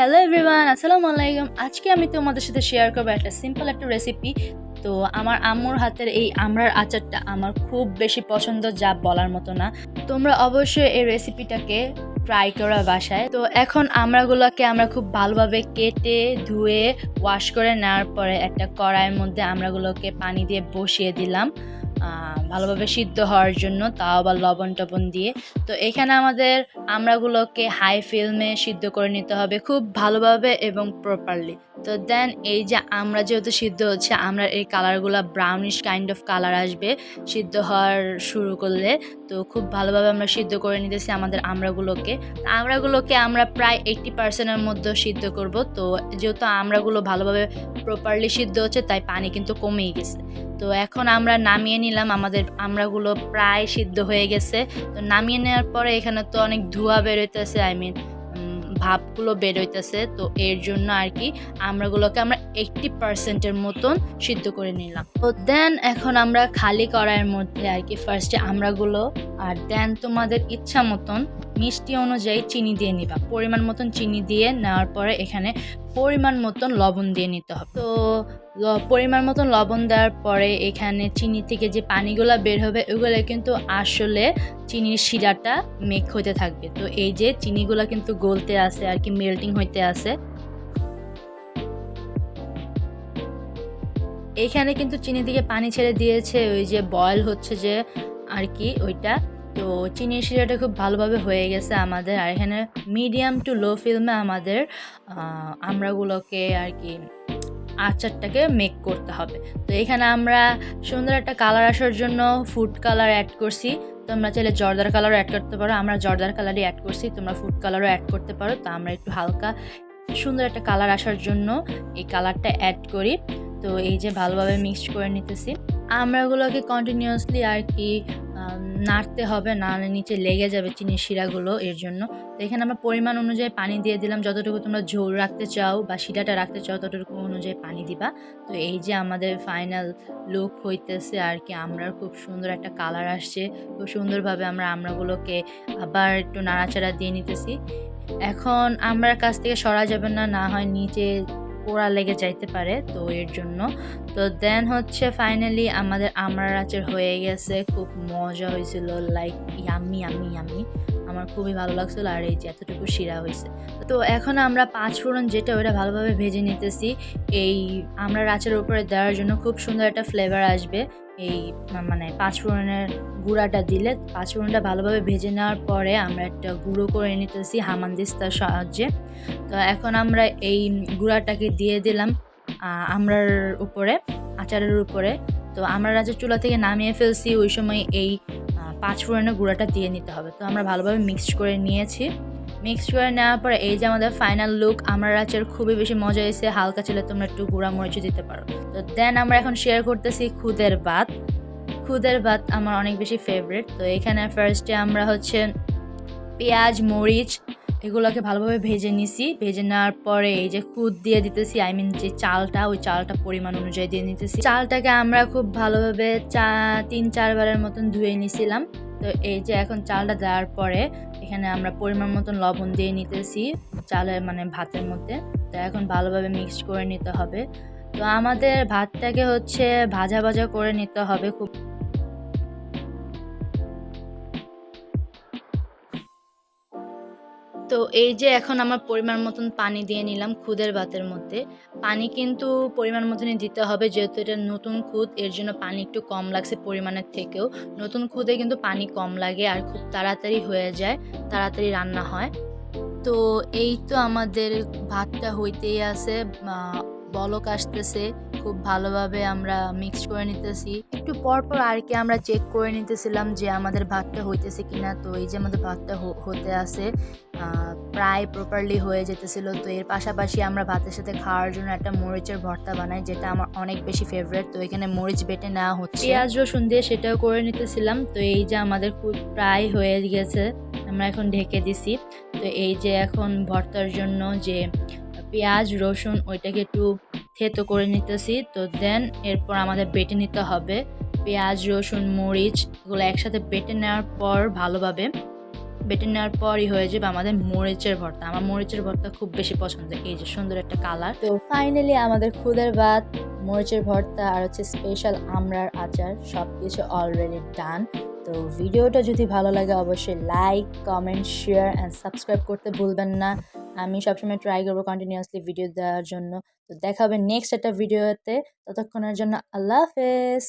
Hello everyone আসসালামু আলাইকুম। আজকে আমি তোমাদের সাথে শেয়ার করব একটা সিম্পল একটা রেসিপি তো আমার আম্মুর হাতের এই আমড়ার আচারটা আমার খুব বেশি পছন্দ যা বলার মতো না। তোমরা অবশ্যই এই রেসিপিটাকে ট্রাই করা বাসায়। তো এখন আমড়াগুলোকে আমরা খুব ভালোভাবে কেটে, ধুয়ে ওয়াশ করে নেওয়ার পরে একটা কড়াইয়ের মধ্যে আমরাগুলোকে পানি দিয়ে বসিয়ে দিলাম। ভালোভাবে সিদ্ধ হওয়ার জন্য, তাও আবার লবণ টবণ দিয়ে। তো এখানে আমাদের আমড়াগুলোকে হাই ফ্লেমে সিদ্ধ করে নিতে হবে খুব ভালোভাবে এবং প্রপারলি তো দেন এই যে আমরা যেহেতু সিদ্ধ হচ্ছে, আমরা এই কালারগুলো ব্রাউনিশ কাইন্ড অফ কালার আসবে সিদ্ধ হওয়ার শুরু করলে। তো খুব ভালোভাবে আমরা সিদ্ধ করে নিতেছি আমাদের আমড়াগুলোকে তো আমড়াগুলোকে আমরা প্রায় এইট্টি পার্সেন্টের মধ্যে সিদ্ধ করব। তো যেহেতু আমড়াগুলো ভালোভাবে প্রপারলি সিদ্ধ হচ্ছে, তাই পানি কিন্তু কমেই গেছে। তো এখন আমরা নামিয়ে নিলাম, আমাদের আমড়াগুলো প্রায় সিদ্ধ হয়ে গেছে। তো নামিয়ে নেওয়ার পরে এখানে তো অনেক ধোঁয়া বেরোইতেছে আই মিন ভাবগুলো বেরোইতেছে। তো এর জন্য আর কি আমরাগুলোকে আমরা এইট্টি পার্সেন্টের মতন সিদ্ধ করে নিলাম। তো দেন এখন আমরা খালি কড়াইয়ের মধ্যে আর কি ফার্স্টে আমড়াগুলো আর দেন তোমাদের ইচ্ছা মতন মিষ্টি অনুযায়ী চিনি দিয়ে নিবা। পরিমাণ মতন চিনি দিয়ে নেওয়ার পরে এখানে পরিমাণ মতন লবণ দিয়ে নিতে হবে। তো পরিমাণ মতন লবণ দেওয়ার পরে এখানে চিনি থেকে যে পানিগুলো বের হবে, ওগুলো কিন্তু আসলে চিনির শিরাটা মেক হতে থাকবে। তো এই যে চিনিগুলো কিন্তু গলতে আছে, আর কি মেল্টিং হইতে আছে। এইখানে কিন্তু চিনি থেকে পানি ছেড়ে দিয়েছে, ওই যে বয়েল হচ্ছে যে, আর কি ওইটা। তো চিনির শিরাটা খুব ভালোভাবে হয়ে গেছে আমাদের। আর এখানে মিডিয়াম টু লো ফিল্মে আমাদের আমরাগুলোকে আর কি আচারটাকে মেক করতে হবে। তো এখানে আমরা সুন্দর একটা কালার আসার জন্য ফুড কালার অ্যাড করছি। তোমরা চাইলে জর্দার কালারও অ্যাড করতে পারো। আমরা জর্দার কালারই অ্যাড করছি। তোমরা ফুড কালারও অ্যাড করতে পারো। তো আমরা একটু হালকা সুন্দর একটা কালার আসার জন্য এই কালারটা অ্যাড করি। তো এই যে ভালোভাবে মিক্সড করে নিতেছি। আমরাগুলোকে কন্টিনিউয়াসলি আর কি নাড়তে হবে নাহলে নিচে লেগে যাবে চিনির শিরাগুলো এর জন্য। তো এখানে আমরা পরিমাণ অনুযায়ী পানি দিয়ে দিলাম, যতটুকু তোমরা ঝোল রাখতে চাও বা শিরাটা রাখতে চাও, ততটুকু অনুযায়ী পানি দিবা। তো এই যে আমাদের ফাইনাল লুক হইতেছে আর কি আমরা খুব সুন্দর একটা কালার আসছে। খুব সুন্দরভাবে আমরা আমরাগুলোকে আবার একটু নাড়াচাড়া দিয়ে নিতেছি। এখন আমরার কাছ থেকে সরা যাবে না না হয় নিচে পোড়া লেগে যাইতে পারে তো এর জন্য। তো দেন হচ্ছে ফাইনালি আমাদের আমরা আচার হয়ে গেছে, খুব মজা হয়েছিল লাইক ইয়ামি আমি ইয়ামি আমার খুবই ভালো লাগছিল আর এই যে এতটুকু শিরা হয়েছে। তো এখন আমরা পাঁচ ফোড়ন যেটা ওটা ভালোভাবে ভেজে নিতেছি, এই আমরা রাচের উপরে দেওয়ার জন্য খুব সুন্দর একটা ফ্লেভার আসবে। এই মানে পাঁচ ফোড়নের গুঁড়াটা দিলে পাঁচ ফোড়নটা ভালোভাবে ভেজে নেওয়ার পরে আমরা একটা গুঁড়ো করে নিতেছি হামানদিস্তার সাহায্যে। তো এখন আমরা এই গুঁড়াটাকে দিয়ে দিলাম আমরার উপরে আচারের উপরে। তো আমরা রাজা চুলা থেকে নামিয়ে ফেলছি ওই সময় এই আহ, পাঁচ ফোড়নের গুঁড়াটা দিয়ে নিতে হবে। তো আমরা ভালোভাবে মিক্সড করে নিয়েছি। মিক্সড করে নেওয়ার পরে এই যে আমাদের ফাইনাল লুক আমরা আচার খুবই বেশি মজা হয়েছে। হালকা ছেলে, তোমরা একটু গুঁড়া মরিচও দিতে পারো। তো দেন আমরা এখন শেয়ার করতেছি খুদের ভাত। খুদের ভাত আমার অনেক বেশি ফেভারিট তো এখানে ফার্স্টে আমরা হচ্ছে পেঁয়াজ, মরিচ, এগুলোকে ভালোভাবে ভেজে নিছি। ভেজে নেওয়ার পরে এই যে খুদ দিয়ে দিতেছি আই মিন যে চালটা, ওই চালটা পরিমাণ অনুযায়ী দিয়ে নিতেছি। চালটাকে আমরা খুব ভালোভাবে চা, তিন, চারবারের মতন ধুয়ে নিছিলাম। তো এই যে এখন চালটা দেওয়ার পরে এখানে আমরা পরিমাণ মতন লবণ দিয়ে নিতেছি চালের মানে ভাতের মধ্যে। তো এখন ভালোভাবে মিক্স করে নিতে হবে। তো আমাদের ভাতটাকে হচ্ছে ভাজা ভাজা করে নিতে হবে খুব তো এই যে এখন আমার পরিমাণ মতন পানি দিয়ে নিলাম খুদের ভাতের মধ্যে, পানি কিন্তু পরিমাণ মতনই দিতে হবে যেহেতু এটা নতুন খুদ, এর জন্য পানি একটু কম লাগছে পরিমাণের থেকেও। নতুন খুদে কিন্তু পানি কম লাগে আর খুব তাড়াতাড়ি হয়ে যায়, তাড়াতাড়ি রান্না হয়। তো এই তো আমাদের ভাতটা হইতেই আছে বলক আসতেছে। খুব ভালোভাবে আমরা মিক্স করে নিতেছি। একটু পর পর আর কি আমরা চেক করে নিতেছিলাম যে আমাদের ভাতটা হইতেছে কিনা। তো এই যে আমাদের ভাতটা হতে আছে প্রায় প্রপারলি হয়ে যেতেছিল। তো এর পাশাপাশি আমরা ভাতের সাথে খাওয়ার জন্য একটা মরিচের ভর্তা বানাই, যেটা আমার অনেক বেশি ফেভারিট তো এখানে মরিচ বেটে নেওয়া হচ্ছে। পেঁয়াজ, রসুন দিয়ে সেটাও করে নিতেছিলাম। তো এই যে আমাদের খুব প্রায় হয়ে গেছে, আমরা এখন ঢেকে দিছি। তো এই যে এখন ভর্তার জন্য যে পেঁয়াজ, রসুন, ওইটাকে একটু থেতো করে নিতেছি। তো দেন এরপর আমাদের বেটে নিতে হবে। পেঁয়াজ, রসুন, মরিচ এগুলো একসাথে বেটে নেওয়ার পর ভালোভাবে। বেটে নেওয়ার পরই হয়ে যাবে আমাদের মরিচের ভর্তা। আমার মরিচের ভর্তা খুব বেশি পছন্দ এই যে সুন্দর একটা কালার তো ফাইনালি আমাদের খুদের ভাত, মরিচের ভর্তা আর হচ্ছে স্পেশাল আমড়ার আচার সব কিছু অলরেডি ডান তো ভিডিওটা যদি ভালো লাগে, অবশ্যই like comment share and subscribe করতে ভুলবেন না। আমি সবসময় ট্রাই করব কন্টিনিউয়াসলি ভিডিও দেওয়ার জন্য। তো দেখা হবে নেক্সট একটা ভিডিওতে ততক্ষণের জন্য আল্লাহ হাফেজ।